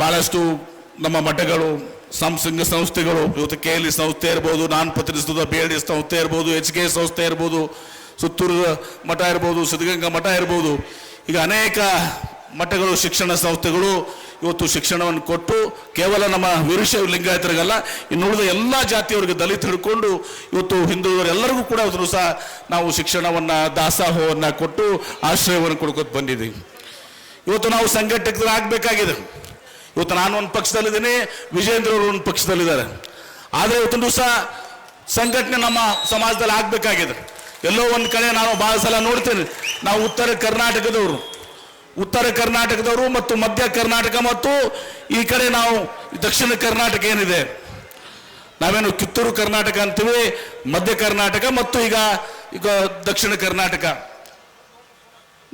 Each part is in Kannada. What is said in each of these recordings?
ಬಹಳಷ್ಟು ನಮ್ಮ ಮಠಗಳು ಸಂಸಂಗ ಸಂಸ್ಥೆಗಳು ಇವತ್ತು ಕೆ ಎಲ್ ಇ ಸಂಸ್ಥೆ ಇರ್ಬೋದು, ನಾನು ಪ್ರತಿನಿಧಿಸಿದ ಬಿ ಎಲ್ ಡಿ ಸಂಸ್ಥೆ ಇರ್ಬೋದು ಎಚ್ ಕೆ ಸಂಸ್ಥೆ ಇರ್ಬೋದು ಸುತ್ತೂರು ಮಠ ಇರ್ಬೋದು, ಸಿದ್ಧಗಂಗಾ ಮಠ ಇರ್ಬೋದು, ಈಗ ಅನೇಕ ಮಠಗಳು, ಶಿಕ್ಷಣ ಸಂಸ್ಥೆಗಳು ಇವತ್ತು ಶಿಕ್ಷಣವನ್ನು ಕೊಟ್ಟು ಕೇವಲ ನಮ್ಮ ವೀರಶೈವ ಲಿಂಗಾಯತರಿಗಲ್ಲ ಇನ್ನುಳಿದ ಎಲ್ಲ ಜಾತಿಯವರಿಗೆ ದಲಿತ ಹಿಡ್ಕೊಂಡು ಇವತ್ತು ಹಿಂದುಳಿದವರೆಲ್ಲರಿಗೂ ಕೂಡ ಅದನ್ನು ಸಹ ನಾವು ಶಿಕ್ಷಣವನ್ನು, ದಾಸಾಹವನ್ನು ಕೊಟ್ಟು ಆಶ್ರಯವನ್ನು ಕೊಡ್ಕೊತ ಬಂದಿದ್ದೀವಿ. ಇವತ್ತು ನಾವು ಸಂಘಟಕರಾಗಬೇಕಾಗಿದೆ ಇವತ್ತು ನಾನು ಒಂದು ಪಕ್ಷದಲ್ಲಿದ್ದೀನಿ ವಿಜೇಂದ್ರ ಅವರು ಒಂದು ಪಕ್ಷದಲ್ಲಿದ್ದಾರೆ. ಆದರೆ ಇವತ್ತೊಂದು ದಿವಸ ಸಂಘಟನೆ ನಮ್ಮ ಸಮಾಜದಲ್ಲಿ ಆಗಬೇಕಾಗಿದೆ. ಎಲ್ಲೋ ಒಂದು ಕಡೆ ನಾನು ಭಾಳ ಸಲ ನೋಡ್ತೇನೆ, ನಾವು ಉತ್ತರ ಕರ್ನಾಟಕದವರು. ಉತ್ತರ ಕರ್ನಾಟಕದವರು ಮತ್ತು ಮಧ್ಯ ಕರ್ನಾಟಕ ಮತ್ತು ಈ ಕಡೆ ನಾವು ದಕ್ಷಿಣ ಕರ್ನಾಟಕ ಏನಿದೆ. ನಾವೇನು ಕಿತ್ತೂರು ಕರ್ನಾಟಕ ಅಂತೀವಿ, ಮಧ್ಯ ಕರ್ನಾಟಕ ಮತ್ತು ಈಗ ಈಗ ದಕ್ಷಿಣ ಕರ್ನಾಟಕ.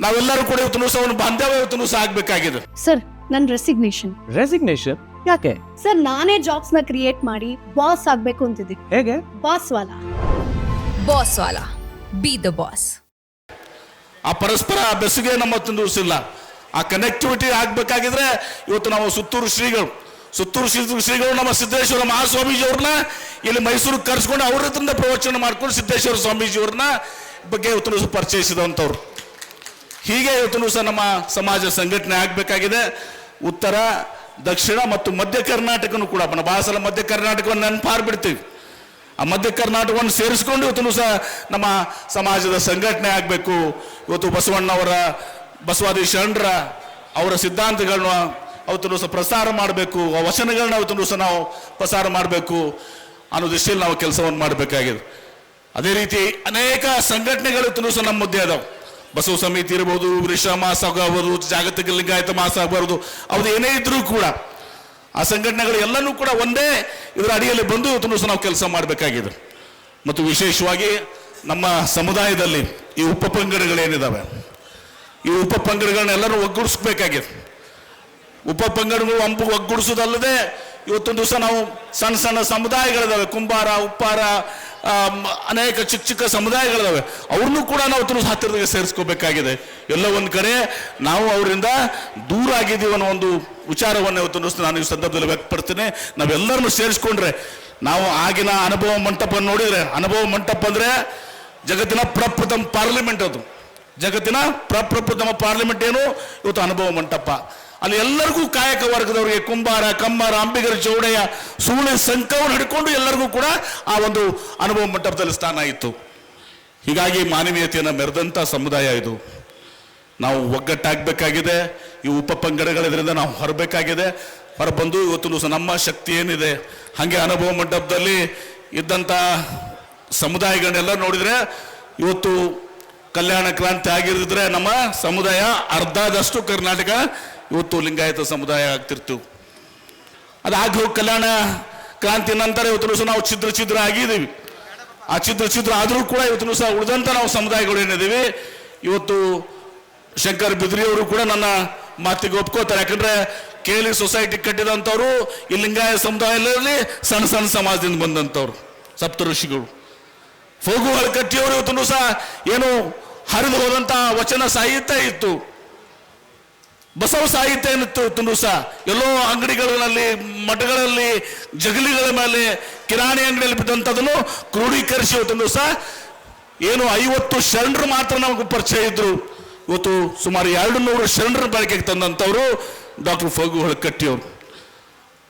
ನಾವೆಲ್ಲರೂ ಕೂಡ ಇವತ್ತು ಬಾಂಧವ್ಯ ಇವತ್ತು ಆಗಬೇಕಾಗಿದೆ. ಸರ್ ನನ್ನ ರೆಸಿಗ್ನೇಷನ್ ರೆಸಿಗ್ನೇಷನ್ ಯಾಕೆ? ಸರ್ ನಾನೇ ಜಾಬ್ಸ್ನ ಕ್ರಿಯೇಟ್ ಮಾಡಿ ಬಾಸ್ ಆಗ್ಬೇಕು ಅಂತಿದ್ದೀನಿ. ಹೇಗೆ? ಬಾಸ್ ವಾಲ. ಬಾಸ್ ವಾಲಾ. ಬಿ ದ ಬಾಸ್ ಆ ಪರಸ್ಪರ ಬೆಸುಗೆ ನಮ್ಮ ಇಲ್ಲ ಆ ಕನೆಕ್ಟಿವಿಟಿ ಆಗ್ಬೇಕಾಗಿದ್ರೆ ಇವತ್ತು ನಾವು ಸುತ್ತೂರು ಶ್ರೀಗಳು. ಸುತ್ತೂರು ಶ್ರೀ ಶ್ರೀಗಳು ನಮ್ಮ ಸಿದ್ದೇಶ್ವರ ಮಹಾಸ್ವಾಮೀಜಿ ಅವ್ರನ್ನ ಇಲ್ಲಿ ಮೈಸೂರಿಗೆ ಕರೆಸ್ಕೊಂಡು ಅವ್ರ ಹತ್ರದಿಂದ ಪ್ರವಚನ ಮಾಡ್ಕೊಂಡು ಸಿದ್ದೇಶ್ವರ ಸ್ವಾಮೀಜಿ ಅವ್ರನ್ನ ಬಗ್ಗೆ ಇವತ್ತು ದಿವಸ ಪರಿಚಯಿಸಿದಂಥವ್ರು. ಹೀಗೆ ಇವತ್ತು ಸಹ ನಮ್ಮ ಸಮಾಜ ಸಂಘಟನೆ ಆಗಬೇಕಾಗಿದೆ. ಉತ್ತರ, ದಕ್ಷಿಣ ಮತ್ತು ಮಧ್ಯ ಕರ್ನಾಟಕನೂ ಕೂಡ ನಮ್ಮ ಬಾಸಲ ಸಲ ಮಧ್ಯ ಕರ್ನಾಟಕವನ್ನು ನೆನಪಾರ್ಬಿಡ್ತೀವಿ ಆ ಮಧ್ಯ ಕರ್ನಾಟಕವನ್ನು ಸೇರಿಸ್ಕೊಂಡು ಇವತ್ತು ಸಹ ನಮ್ಮ ಸಮಾಜದ ಸಂಘಟನೆ ಆಗಬೇಕು. ಇವತ್ತು ಬಸವಣ್ಣವರ ಬಸವಾದಿ ಶರಣರ ಅವರ ಸಿದ್ಧಾಂತಗಳನ್ನ ಅವತ್ತು ಸಹ ಪ್ರಸಾರ ಮಾಡಬೇಕು. ಆ ವಚನಗಳನ್ನ ಅವತ್ತು ಸಹ ನಾವು ಪ್ರಸಾರ ಮಾಡಬೇಕು. ಅನ್ನೋ ದೃಷ್ಟಿಯಲ್ಲಿ ನಾವು ಕೆಲಸವನ್ನು ಮಾಡಬೇಕಾಗಿದೆ. ಅದೇ ರೀತಿ ಅನೇಕ ಸಂಘಟನೆಗಳು ಸಹ ನಮ್ಮ ಮುದ್ದೆ ಅದಾವೆ. ಬಸವ ಸಮಿತಿ ಇರ್ಬೋದು ವೃಷಮಾಸ ಆಗ್ಬೋದು, ಜಾಗತಿಕ ಲಿಂಗಾಯತ ಮಾಸ ಆಗ್ಬಾರ್ದು ಅವ್ರು ಏನೇ ಇದ್ರೂ ಕೂಡ ಆ ಸಂಘಟನೆಗಳು ಎಲ್ಲನೂ ಕೂಡ ಒಂದೇ ಇದರ ಅಡಿಯಲ್ಲಿ ಬಂದು ತುಂಬ ನಾವು ಕೆಲಸ ಮಾಡಬೇಕಾಗಿದೆ. ಮತ್ತು ವಿಶೇಷವಾಗಿ ನಮ್ಮ ಸಮುದಾಯದಲ್ಲಿ ಈ ಉಪ ಪಂಗಡಗಳೇನಿದ್ದಾವೆ ಈ ಉಪ ಪಂಗಡಗಳನ್ನೆಲ್ಲರೂ ಒಗ್ಗೂಡಿಸ್ಬೇಕಾಗಿದೆ. ಉಪಪಂಗಡಗಳು ಅಂಬು ಒಗ್ಗೂಡಿಸೋದಲ್ಲದೆ ಇವತ್ತೊಂದು ದಿವಸ ನಾವು ಸಣ್ಣ ಸಣ್ಣ ಸಮುದಾಯಗಳಿದಾವೆ ಕುಂಬಾರ, ಉಪ್ಪಾರ ಅನೇಕ ಚಿಕ್ಕ ಚಿಕ್ಕ ಸಮುದಾಯಗಳಿದಾವೆ ಅವ್ರನ್ನೂ ಕೂಡ ನಾವು ತುಂಬ ಹತ್ತಿರದಾಗ ಸೇರಿಸ್ಕೋಬೇಕಾಗಿದೆ. ಎಲ್ಲ ಒಂದು ಕಡೆ ನಾವು ಅವರಿಂದ ದೂರ ಆಗಿದ್ದೀವಿ ಅನ್ನೋ ಒಂದು ವಿಚಾರವನ್ನು ಇವತ್ತು ದಿವಸ ನಾನು ಈ ಸಂದರ್ಭದಲ್ಲಿ ವ್ಯಕ್ತಪಡ್ತೀನಿ ನಾವೆಲ್ಲರನ್ನು ಸೇರಿಸ್ಕೊಂಡ್ರೆ ನಾವು ಆಗಿನ ಅನುಭವ ಮಂಟಪ ನೋಡಿದರೆ, ಅನುಭವ ಮಂಟಪ ಅಂದರೆ ಜಗತ್ತಿನ ಪ್ರಪ್ರಥಮ ಪಾರ್ಲಿಮೆಂಟ್ ಅದು. ಜಗತ್ತಿನ ಪ್ರಪ್ರಪ್ರಥಮ ಪಾರ್ಲಿಮೆಂಟ್ ಏನು? ಇವತ್ತು ಅನುಭವ ಮಂಟಪ. ಅಲ್ಲಿ ಎಲ್ಲರಿಗೂ ಕಾಯಕ ವರ್ಗದವರಿಗೆ ಕುಂಬಾರ, ಕಮ್ಮಾರ, ಅಂಬಿಗರ, ಚೌಡಯ್ಯ ಸೂಳೆ ಸಂಕವನ್ನು ಹಿಡ್ಕೊಂಡು ಎಲ್ಲರಿಗೂ ಕೂಡ ಆ ಒಂದು ಅನುಭವ ಮಂಟಪದಲ್ಲಿ ಸ್ಥಾನ ಇತ್ತು. ಹೀಗಾಗಿ ಮಾನವೀಯತೆಯನ್ನು ಮೆರೆದಂಥ ಸಮುದಾಯ ಇದು. ನಾವು ಒಗ್ಗಟ್ಟಾಗಬೇಕಾಗಿದೆ, ಈ ಉಪ ಪಂಗಡಗಳಿದ್ರಿಂದ ನಾವು ಹೊರಬೇಕಾಗಿದೆ, ಹೊರಬಂದು ಇವತ್ತು ನಮ್ಮ ಶಕ್ತಿ ಏನಿದೆ, ಹಾಗೆ ಅನುಭವ ಮಂಟಪದಲ್ಲಿ ಇದ್ದಂಥ ಸಮುದಾಯಗಳನ್ನೆಲ್ಲ ನೋಡಿದರೆ ಇವತ್ತು ಕಲ್ಯಾಣ ಕ್ರಾಂತಿ ಆಗಿರಿದ್ರೆ ನಮ್ಮ ಸಮುದಾಯ ಅರ್ಧದಷ್ಟು ಕರ್ನಾಟಕ ಇವತ್ತು ಲಿಂಗಾಯತ ಸಮುದಾಯ ಆಗ್ತಿರ್ತು. ಅದಾಗಿ ಹೋಗಿ ಕಲ್ಯಾಣ ಕ್ರಾಂತಿ ನಂತರ ಇವತ್ತು ಸಹ ನಾವು ಛಿದ್ರ ಛಿದ್ರ ಆಗಿದ್ದೀವಿ. ಆ ಛಿದ್ರ ಛಿದ್ರ ಆದರೂ ಕೂಡ ಇವತ್ತು ಸಹ ಉಳಿದಂಥ ನಾವು ಸಮುದಾಯಗಳು ಏನಿದ್ದೀವಿ, ಇವತ್ತು ಶಂಕರ್ ಬಿದ್ರಿಯವರು ಕೂಡ ನನ್ನ ಮಾತಿಗೆ ಒಪ್ಕೋತಾರೆ. ಯಾಕಂದ್ರೆ ಕೇಳಿ ಸೊಸೈಟಿ ಕಟ್ಟಿದಂಥವ್ರು, ಈ ಲಿಂಗಾಯ ಸಮುದಾಯದಲ್ಲಿ ಸಣ್ಣ ಸಣ್ಣ ಸಮಾಜದಿಂದ ಬಂದಂಥವ್ರು, ಸಪ್ತ ಋಷಿಗಳು. ಫೋಗು ಹಳಕಟ್ಟಿಯವರು ಇವತ್ತು ಸಹ ಏನು ಹರಿದು ಹೋದಂಥ ವಚನ ಸಾಹಿತ್ಯ ಇತ್ತು. ಬಸವ ಸಾಹಿತ್ಯ ಏನಿತ್ತು ತುಂಬ ಸಹ ಎಲ್ಲೋ ಅಂಗಡಿಗಳಲ್ಲಿ, ಮಠಗಳಲ್ಲಿ, ಜಗಲಿಗಳ ಮೇಲೆ ಕಿರಾಣಿ ಅಂಗಡಿಯಲ್ಲಿ ಬಿದ್ದಂಥದನ್ನು ಕ್ರೋಢೀಕರಿಸಿ ಇವತ್ತು ಸಹ ಏನು ಐವತ್ತು ಶರಣರು ಮಾತ್ರ ನಮಗೆ ಪರಿಚಯ ಇದ್ರು. ಇವತ್ತು ಸುಮಾರು ಎರಡು ನೂರು ಶರಣರ ಬಳಕೆಗೆ ತಂದಂಥವ್ರು ಡಾಕ್ಟರ್ ಫಗು ಹೊಳಕಟ್ಟಿಯವರು.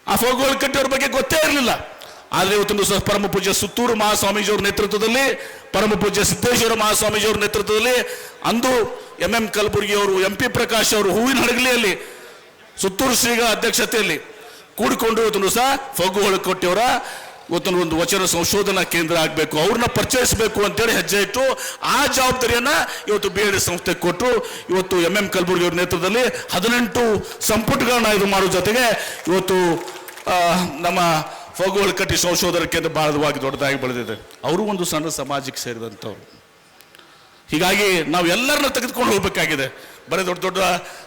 ಆ ಫಗು ಹೊಳಕಟ್ಟಿಯವ್ರ ಬಗ್ಗೆ ಗೊತ್ತೇ ಇರಲಿಲ್ಲ. ಆದರೆ ಇವತ್ತೊಂದು ಸಹ ಪರಮ ಪೂಜ್ಯ ಸುತ್ತೂರು ಮಹಾಸ್ವಾಮೀಜಿಯವರ ನೇತೃತ್ವದಲ್ಲಿ, ಪರಮ ಪೂಜ್ಯ ಸಿದ್ದೇಶ್ವರ ಮಹಾಸ್ವಾಮೀಜಿಯವರ ನೇತೃತ್ವದಲ್ಲಿ, ಅಂದು ಎಂ ಎಂ ಕಲಬುರ್ಗಿ ಅವರು, ಎಂ ಪಿ ಪ್ರಕಾಶ್ ಅವರು ಹೂವಿನ ಹಡಗಲಿಯಲ್ಲಿ, ಸುತ್ತೂರು ಶ್ರೀಗಳ ಅಧ್ಯಕ್ಷತೆಯಲ್ಲಿ ಕೂಡಿಕೊಂಡು ಇವತ್ತೊಂದು ಸಹ ಫಗು ಹೊಳಕೊಟ್ಟಿಯವರ ಇವತ್ತಿನ ಒಂದು ವಚನ ಸಂಶೋಧನಾ ಕೇಂದ್ರ ಆಗಬೇಕು, ಅವ್ರನ್ನ ಪರಿಚಯಿಸಬೇಕು ಅಂತೇಳಿ ಹೆಜ್ಜೆ ಇಟ್ಟು, ಆ ಜವಾಬ್ದಾರಿಯನ್ನ ಇವತ್ತು ಬಿ ಎಡ್ ಸಂಸ್ಥೆ ಕೊಟ್ಟು ಇವತ್ತು ಎಂ ಎಂ ಕಲಬುರ್ಗಿ ಅವರ ನೇತೃತ್ವದಲ್ಲಿ ಹದಿನೆಂಟು ಸಂಪುಟಗಳನ್ನ ಇದು ಮಾಡೋ ಜೊತೆಗೆ ಇವತ್ತು ನಮ್ಮ ಫಗು ಕಟ್ಟಿ ಸಂಶೋಧನಾ ಕೇಂದ್ರ ಬಹಳವಾಗಿ ದೊಡ್ಡದಾಗಿ ಬೆಳೆದಿದೆ. ಅವರು ಒಂದು ಸಣ್ಣ ಸಮಾಜಕ್ಕೆ ಸೇರಿದಂಥವ್ರು. ಹೀಗಾಗಿ ನಾವು ಎಲ್ಲರನ್ನ ತೆಗೆದುಕೊಂಡು ಹೋಗ್ಬೇಕಾಗಿದೆ. ಬರೀ ದೊಡ್ಡ ದೊಡ್ಡ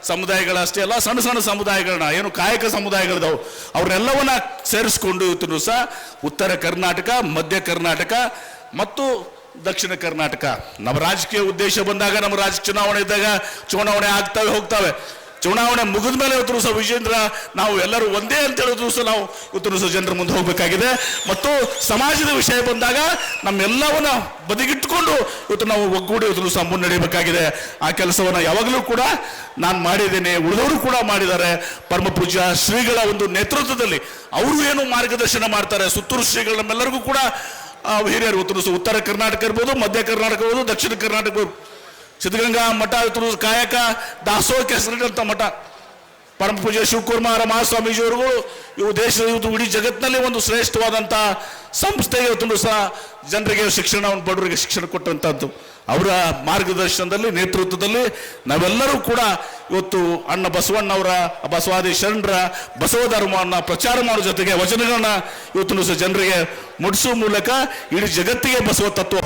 ಸಮುದಾಯಗಳಷ್ಟೇ ಅಲ್ಲ, ಸಣ್ಣ ಸಣ್ಣ ಸಮುದಾಯಗಳನ್ನ, ಏನು ಕಾಯಕ ಸಮುದಾಯಗಳಿದಾವೆ. ಅವ್ರನ್ನೆಲ್ಲವನ್ನ ಸೇರಿಸ್ಕೊಂಡು ಇವತ್ತು ಸಹ ಉತ್ತರ ಕರ್ನಾಟಕ, ಮಧ್ಯ ಕರ್ನಾಟಕ ಮತ್ತು ದಕ್ಷಿಣ ಕರ್ನಾಟಕ. ನಮ್ಮ ರಾಜಕೀಯ ಉದ್ದೇಶ ಬಂದಾಗ ನಮ್ಮ ರಾಜ್ಯ ಚುನಾವಣೆ ಇದ್ದಾಗ ಚುನಾವಣೆ ಆಗ್ತವೆ, ಹೋಗ್ತವೆ. ಚುನಾವಣೆ ಮುಗಿದ ಮೇಲೆ ಇವತ್ತು ಸಹ ವಿಜೇಂದ್ರ ನಾವು ಎಲ್ಲರೂ ಒಂದೇ ಅಂತ ಹೇಳಿದ್ರು ಸಹ ನಾವು ಇವತ್ತು ಸಹ ಜನರ ಮುಂದೆ ಹೋಗಬೇಕಾಗಿದೆ. ಮತ್ತು ಸಮಾಜದ ವಿಷಯ ಬಂದಾಗ ನಮ್ಮೆಲ್ಲವನ್ನ ಬದಿಗಿಟ್ಟುಕೊಂಡು ಇವತ್ತು ನಾವು ಒಗ್ಗೂಡಿ ಇವತ್ತು ಸಹ ಮುನ್ನಡೆಯಬೇಕಾಗಿದೆ. ಆ ಕೆಲಸವನ್ನು ಯಾವಾಗಲೂ ಕೂಡ ನಾನು ಮಾಡಿದ್ದೇನೆ, ಉಳಿದವರು ಕೂಡ ಮಾಡಿದ್ದಾರೆ. ಪರಮ ಪೂಜ್ಯ ಶ್ರೀಗಳ ಒಂದು ನೇತೃತ್ವದಲ್ಲಿ ಅವರು ಏನು ಮಾರ್ಗದರ್ಶನ ಮಾಡ್ತಾರೆ, ಸುತ್ತೂರು ಶ್ರೀಗಳು ನಮ್ಮೆಲ್ಲರಿಗೂ ಕೂಡ ಹಿರಿಯರು, ಉತ್ತರ ಕರ್ನಾಟಕ ಇರ್ಬೋದು, ಮಧ್ಯ ಕರ್ನಾಟಕ ಇರ್ಬೋದು, ದಕ್ಷಿಣ ಕರ್ನಾಟಕ ಸಿದ್ಧಗಂಗಾ ಮಠ ಇತರ ಕಾಯಕ ದಾಸೋಹಕ್ಕೆ ಹೆಸರಿಟ್ಟಂತ ಮಠ. ಪರಮ ಪೂಜ್ಯ ಶಿವಕುಮಾರ ಮಹಾಸ್ವಾಮೀಜಿಯವರುಗಳು ಇವು ದೇಶದ ಇವತ್ತು ಇಡೀ ಜಗತ್ತಿನಲ್ಲಿ ಒಂದು ಶ್ರೇಷ್ಠವಾದಂಥ ಸಂಸ್ಥೆ ಇವತ್ತು ಸಹ ಜನರಿಗೆ ಶಿಕ್ಷಣವನ್ನು ಬಡವರಿಗೆ ಶಿಕ್ಷಣ ಕೊಟ್ಟಂಥದ್ದು ಅವರ ಮಾರ್ಗದರ್ಶನದಲ್ಲಿ, ನೇತೃತ್ವದಲ್ಲಿ ನಾವೆಲ್ಲರೂ ಕೂಡ ಇವತ್ತು ಅಣ್ಣ ಬಸವಣ್ಣವರ ಬಸವಾದಿ ಶರಣರ, ಬಸವ ಧರ್ಮವನ್ನು ಪ್ರಚಾರ ಮಾಡೋ ಜೊತೆಗೆ ವಚನಗಳನ್ನ ಇವತ್ತು ಸಹ ಜನರಿಗೆ ಮುಟ್ಟಿಸುವ ಮೂಲಕ ಇಡೀ ಜಗತ್ತಿಗೆ ಬಸವ ತತ್ವ